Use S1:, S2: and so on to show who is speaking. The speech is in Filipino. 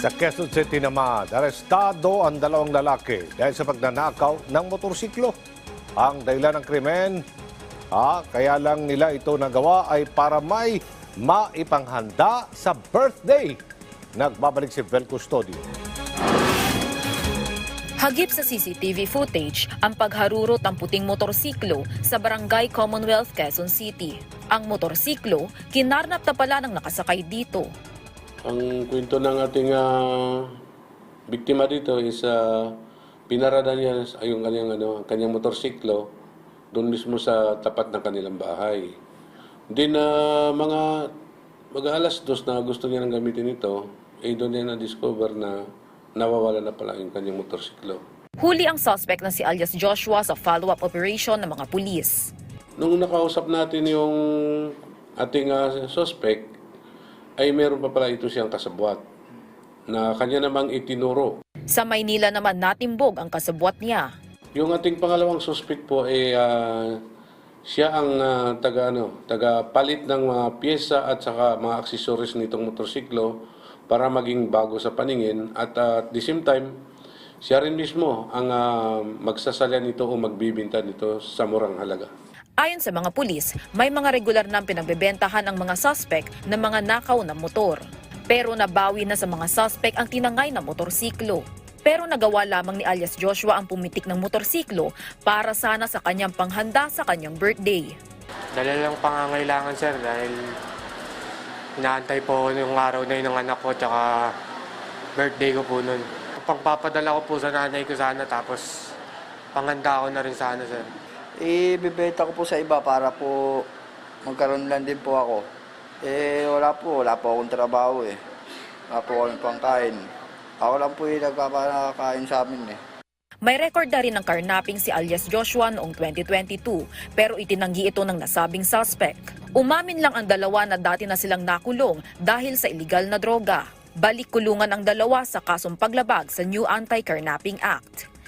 S1: Sa Quezon City naman, arestado ang dalawang lalaki dahil sa pagnanakaw ng motorsiklo. Ang dahilan ng krimen, ah, kaya lang nila ito nagawa ay para may maipanghanda sa birthday. Nagbabalik si Vel Custodio.
S2: Hagip sa CCTV footage ang pagharurot ng puting motorsiklo sa Barangay Commonwealth, Quezon City. Ang motorsiklo, kinarnap na pala ng nakasakay dito.
S3: Ang kwento ng ating ah, biktima dito is uh, pinarada niya yung kanyang, ano, ang kanyang motorsiklo doon mismo sa tapat ng kanilang bahay. Then na mga mag-alas dos na gusto niya nang gamitin ito, eh doon niya na-discover na nawawala na pala yung kanyang motorsiklo.
S2: Huli ang suspect na si alias Joshua sa follow-up operation ng mga pulis.
S3: Nung nakausap natin yung ating ah, suspect, ay meron pa pala ito siyang kasabwat na kanya namang itinuro.
S2: Sa Maynila naman natimbog ang kasabwat niya.
S3: Yung ating pangalawang suspect po ay ah, siya ang ah, taga ano, taga palit ng mga pyesa at saka mga accessories nitong motorsiklo para maging bago sa paningin at ah, at the same time siya rin mismo ang ah, magsasalya nito o magbibinta nito sa murang halaga.
S2: Ayon sa mga pulis, may mga regular na pinagbebentahan ang mga suspect ng mga nakaw na motor. Pero nabawi na sa mga suspect ang tinangay na motorsiklo. Pero nagawa lamang ni alias Joshua ang pumitik ng motorsiklo para sana sa kanyang panghanda sa kanyang birthday.
S4: Dala lang pangangailangan sir dahil inaantay po yung araw na yun ng anak ko tsaka birthday ko po nun. Pagpapadala ko po sa nanay ko sana tapos panghanda ko na rin sana sir.
S5: Ibibenta ko po sa iba para po magkaroon lang din po ako. Eh, wala po. Wala po akong trabaho eh. Wala po akong pangkain. Ako lang po yung nagpapakain sa amin eh.
S2: May record na rin ng carnapping si alias Joshua noong 2022 pero itinanggi ito ng nasabing suspect. Umamin lang ang dalawa na dati na silang nakulong dahil sa illegal na droga. Balik kulungan ang dalawa sa kasong paglabag sa New Anti-Carnapping Act.